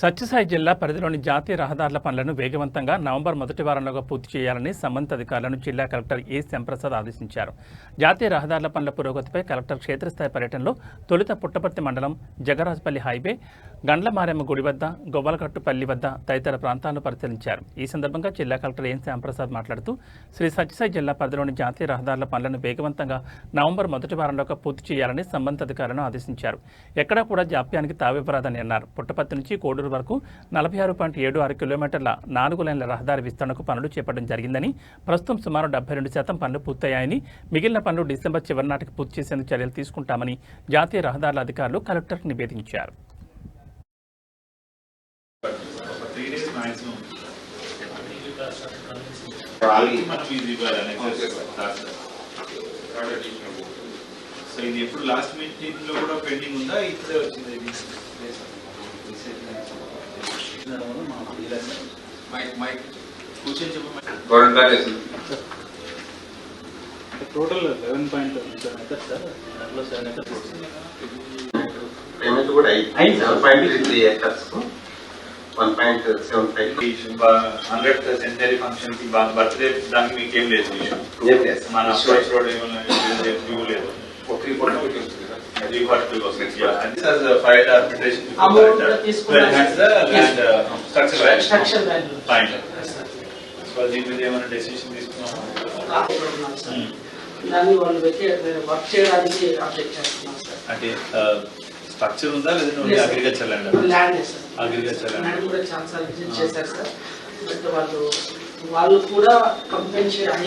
సత్యసాయి జిల్లా పరిధిలోని జాతీయ రహదారుల పనులను వేగవంతంగా నవంబర్ మొదటి వారంలోగా పూర్తి చేయాలని సంబంధిత అధికారులను జిల్లా కలెక్టర్ ఏ శ్యాంప్రసాద్ ఆదేశించారు. జాతీయ రహదారుల పనుల పురోగతిపై కలెక్టర్ క్షేత్రస్థాయి పర్యటనలో తొలుత పుట్టపర్తి మండలం జగరాజపల్లి హైవే గండ్లమారెమ్మ గుడి వద్ద గొవ్వలకట్టుపల్లి వద్ద తదితర ప్రాంతాలను పరిశీలించారు. ఈ సందర్భంగా జిల్లా కలెక్టర్ ఏం శ్యాంప్రసాద్ మాట్లాడుతూ శ్రీ సత్యసాయి జిల్లా పరిధిలోని జాతీయ రహదారుల పనులను వేగవంతంగా నవంబర్ మొదటి వారంలోగా పూర్తి చేయాలని సంబంధిత అధికారులను ఆదేశించారు. ఎక్కడా కూడా జాప్యానికి తావివ్వరాదని అన్నారు. పుట్టపర్తి నుంచి కోడూరు వరకు నలభై ఆరు పాయింట్ ఏడు ఆరు కిలోమీటర్ల నాలుగు లైన్ల రహదారి విస్తరణకు పనులు చేపట్టడం జరిగిందని ప్రస్తుతం సుమారు డెబ్బై రెండు శాతం పనులు పూర్తయ్యాయని మిగిలిన పనులు డిసెంబర్ చివరి నాటికి పూర్తి చేసేందుకు చర్యలు తీసుకుంటామని జాతీయ రహదారుల అధికారులు కలెక్టర్కు నివేదించారు. సో ఇది ఎప్పుడు లాస్ట్ మీటింగ్లో కూడా పెండింగ్ ఉందా? ఇప్పుడే వచ్చింది? Total eleven point seven acres sir దాంట్లో సెవెన్ ఎకర్స్ పేమెంట్ కూడా అయింది seven point three acres one point seven five hundred century ఫంక్షన్కి బర్త్డే దానికి మీకు ఏం లేదు లేదు మన రోడ్ ఏమైనా లేదు ఒక రిపోర్ట్ దాన్ని వాళ్ళు పెట్టి వర్క్ చేయడానికి అప్డేట్ చేస్తున్నాం సార్ అంటే స్ట్రక్చర్ ఉందా లేదా only agriculture land land sir Agriculture land. Land కూడా చాలా సార్లు విజిట్ చేశారు సార్ బట్ వాళ్ళు వాళ్ళు కూడా కంపెన్సేట్